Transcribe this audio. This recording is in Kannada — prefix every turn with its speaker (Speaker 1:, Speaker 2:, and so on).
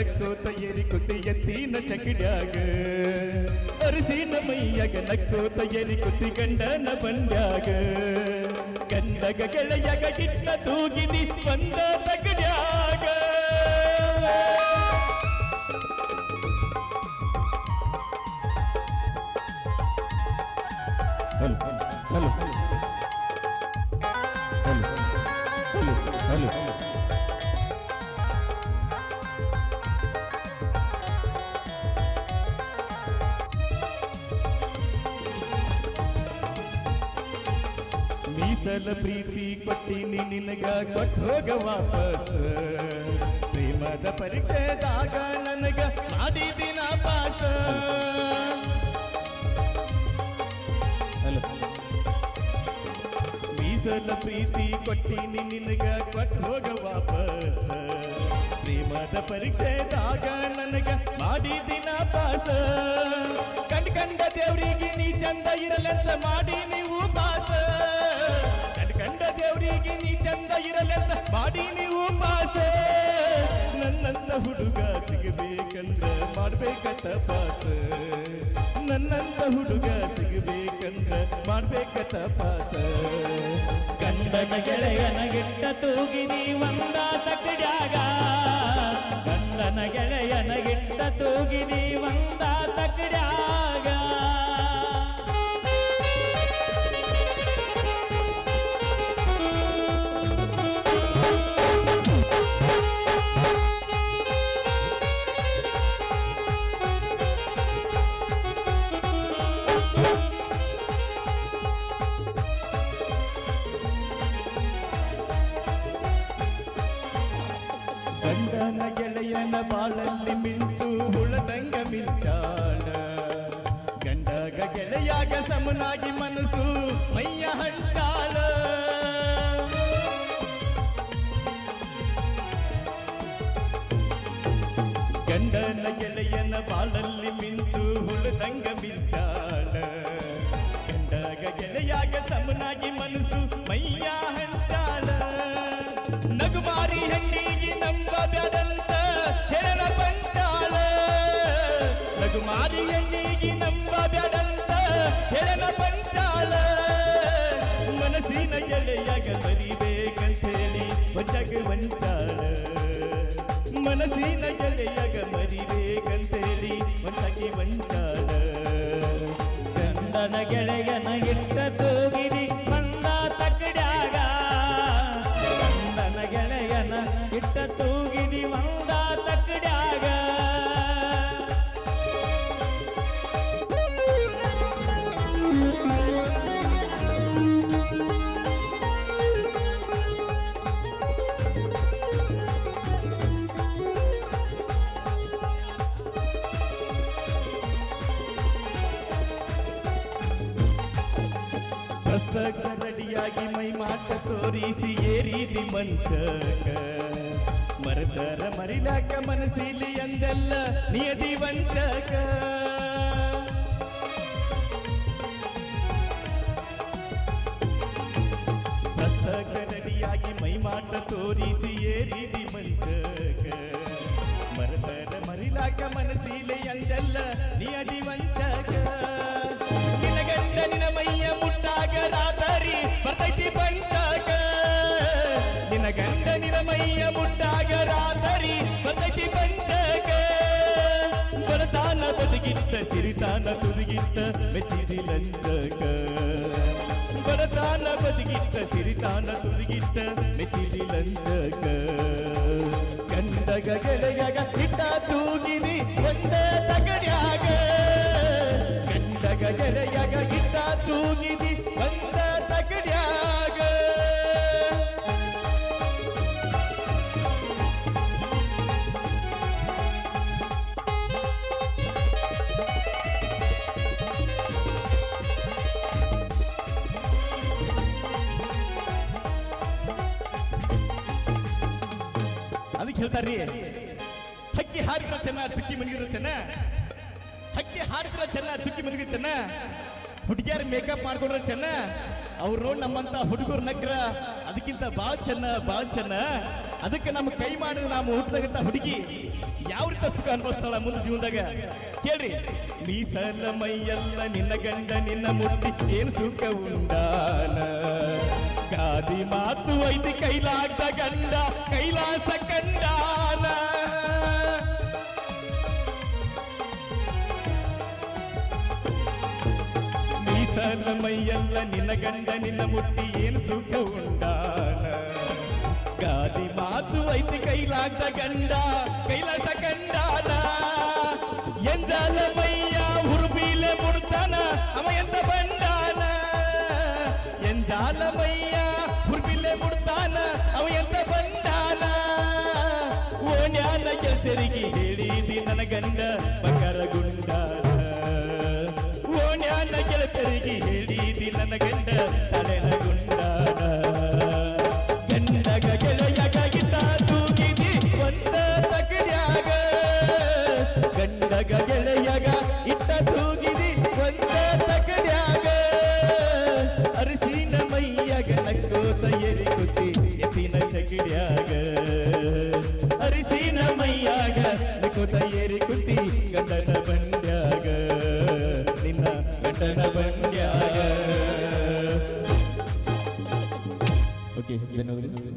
Speaker 1: ನಕ್ಕೋತ ಏರಿ ಕುತಿ ಎತ್ತಿನ ಚಕಿಡ್ಯಾಗ ಅರಿಸಿನ ಮೈಯಾಗ ನಕ್ಕೋತ ಏರಿ ಕುತಿ ಗಂಡನ ಬಂಡ್ಯಾಗ ಗಂಡಗ ಗೆಳೆಯಾಗ ಗಿಟ್ಟ ತೂಗಿದಿ ಬಂದ ಮೀಸಲ ಪ್ರೀತಿ ಕೊಟ್ಟಿನಿ ನಿನಗ ಕೊಟ್ಟು ಹೋಗ ವಾಪಸ್. ಪ್ರೇಮದ ಪರೀಕ್ಷೆದಾಗ ನನಗ ಮಾಡಿದಿನ ಪಾಸ. ಮೀಸಲ ಪ್ರೀತಿ ಕೊಟ್ಟಿನಿ ನಿನಗ ಕೊಟ್ಟು ಹೋಗ ವಾಪಸ್. ಪ್ರೇಮದ ಪರೀಕ್ಷೆದಾಗ ನನಗ ಮಾಡಿದಿನ ಪಾಸ. ಕಂಡ್ ಕಂಡ ದೇವರಿಗೆ ನೀ ಚಂದ ಇರಲೆಂತ ಮಾಡಿ ನೀವು ಪಾಸ ನೀ ಚಂದ ಇರಲೆಂದ ಮಾಡಿ ನೀವು ಪಾಸೆ. ನನ್ನಂತ ಹುಡುಗ ಸಿಗಬೇಕಂದ್ರ ಮಾಡ್ಬೇಕತ್ತ ಪಾಸ. ನನ್ನಂತ ಹುಡುಗ ಸಿಗಬೇಕಂದ್ರ ಮಾಡ್ಬೇಕತ್ತ ಪಾಸ.
Speaker 2: ಕಂದನ ಗೆಳೆಯನ ಗಿಟ್ಟ ನೀ ಒಂದ ತಕಡ್ಯಾಗ ಕಂದನ ಗೆಳೆಯನ ಗಿಟ್ಟ ನೀ ಒಂದ ತಕಡ್ಯಾಗ
Speaker 1: ಬಾಳಲ್ಲಿ ಮಿಂಚು ಹುಳದಂಗ ಮಿಂಚಾಳ ಗಂಡಾಗ ಗೆಳೆಯಾಗ ಸಮನಾಗಿ ಮನಸ್ಸು ಮೈಯ ಹಂಚಾಳ. ಗಂಡನ ಗೆಳೆಯನ ಬಾಳಲ್ಲಿ ಮಿಂಚು ಹುಳದಂಗ ಮಿಂಚಾಳ. ಗಂಡಾಗ ಗೆಳೆಯಾಗ ಸಮನಾಗಿ ಮನಸ್ಸು ಮರಿಬೇಕಂತೇಳಿ ಹೊಚ್ಚಗ ವಂಚಾಳ ಮನಸ್ಸಿನ ಗೆಳೆಯಾಗ ಮರಿಬೇಕಂತೇಳಿ ಹೊಚ್ಚಗಿ ವಂಚಾಳ.
Speaker 2: ಗಂಡನ ಗೆಳೆಯನ ಇಟ್ಟ ತೂಗಿದಿ
Speaker 1: ಪ್ರಸ್ತಕ ರೆಡಿಯಾಗಿ ಮೈ ಮಾಟ ತೋರಿಸಿ ಏರಿದಿ ಮಂಚಕ. ಮರತರ ಮರಿಲಾಕ ಮನಸ್ಸಿಲಿ ಅಂದೆಲ್ಲ ನಿಯದಿ ವಂಚಕ. ಪ್ರಸ್ತಕ ರೆಡಿಯಾಗಿ ಮೈ ಮಾಟ ತೋರಿಸಿ ಏರಿದಿ ಸಿರಿತಾನ ತುದಿಗಿತ್ತ ಮೆಚ್ಚಿದಿ ಲಂಚಕ. ಬಡತಾನ ಬದಿಗಿತ್ತ ಸಿರಿತಾನ ತುದಿಗಿತ್ತ ಮೆಚ್ಚಿದಿ ಲಂಚಕ. ಗಂಡಗ ಗೆಳೆಯಗ ಹಿಟ್ಟ ತೂಗಿನಿ ಒಂದ ತಗಡ್ಯಾಗ ಗಂಡಗ ಗೆಳೆಯಗ ಹಿಟ್ಟ ತೂಗಿದಿ ಅದಕ್ಕೆ ಹೇಳ್ತಾರ್ರಿ ಹಕ್ಕಿ ಹಾರಿದ್ರ ಚೆನ್ನ, ಚುಕ್ಕಿ ಮನಗಿದ್ರ ಚೆನ್ನ. ಹಕ್ಕಿ ಹಾರಿದ್ರ ಚೆನ್ನ, ಚುಕ್ಕಿ ಮನಗಿದ್ರ ಚೆನ್ನ. ಹುಡುಗಿಯರ್ ಮೇಕಪ್ ಮಾಡ್ಕೊಂಡ್ರ ಚೆನ್ನ. ಅವ್ರು ನೋಡಿ ನಮ್ಮಂತ ಹುಡುಗರು ನಗ್ರ, ಅದಕ್ಕಿಂತ ಬಾಳ ಚೆನ್ನ ಬಾಳ ಚೆನ್ನ. ಅದಕ್ಕೆ ನಮ್ಮ ಕೈ ಮಾಡಿದ ನಾವು ಹುಟ್ಟದಂತ ಹುಡುಗಿ ಯಾವ ರೀತಿ ಸುಖ ಅನುಭವಿಸ್ತಾಳ ಮುಂದೆ ಜೀವನದಾಗ? ಕೇಳ್ರಿ. ಮೀಸಲ ಮೈಯಲ್ಲ ನಿನ್ನ ಗಂಡ, ನಿನ್ನ ಮುಟ್ಟಿ, ಏನ್ ಸುಖ ಉಂಡಾನ? ಗಾದಿ ಮಾತು ಐತಿ ಕೈಲಾಗ್ದ ಗಂಡ, ಕೈಲಾಸ ಕಂಡಾನ ಮೀಸಲ ಮೈಯಲ್ಲ ನಿನ್ನ ಗಂಡ ನಿನ್ನ ಮುಟ್ಟಿ ಏನು ಸುಖ ಉಂಡಾನ ಗಾದಿ ಮಾತು ಐತಿ ಕೈಲಾಗ್ದ ಗಂಡ ಕೈಲಾಸ ಕಂಡಾನ ಎಂಜಾಲ ಮೈಯ ಹುರುಬೀಲೆ ಮುಡ್ತಾನ ಅವ ಎಂತ ಬಂಡಾನ ಎಂಜಾಲ ಮೈಯ ಹುರುಬೀಲೆ ಮುಡ್ತಾನ ಅವ ಎಂತ ಬಂಡಾನ ಓಣ್ಯಾನ ಕೆಲ್ಸರಿಗೆ ಹೇಳಿದಿ ನನ್ನ ಗಂಡ ಬಂಗಾರ ಗುಂಡಾನ ಓಣ್ಯಾನ ಕೆಲ್ಸರಿಗೆ ಹೇಳಿದಿ ನನ್ನ ಗಂಡ ತಲೆನ ಗುಂಡಾನ. ಗಂಡಗ ಗೆಳೆಯಗ ಇದ್ದ ತೂಗಿದಿ ಒಂದ ತಗಡ್ಯಾಗ. ಗಂಡಗ ಗೆಳೆಯಗ ಇಟ್ಟ ನಕ್ಕೋತ ಏರಿ ಕುತ್ತಿ ಗಂಡನ ಬಂಡ್ಯಾಗ ನಿನ್ನ ಗಂಡನ ಬಂಡ್ಯಾಗ ಓಕೆ ಧನ್ಯವಾದಗಳು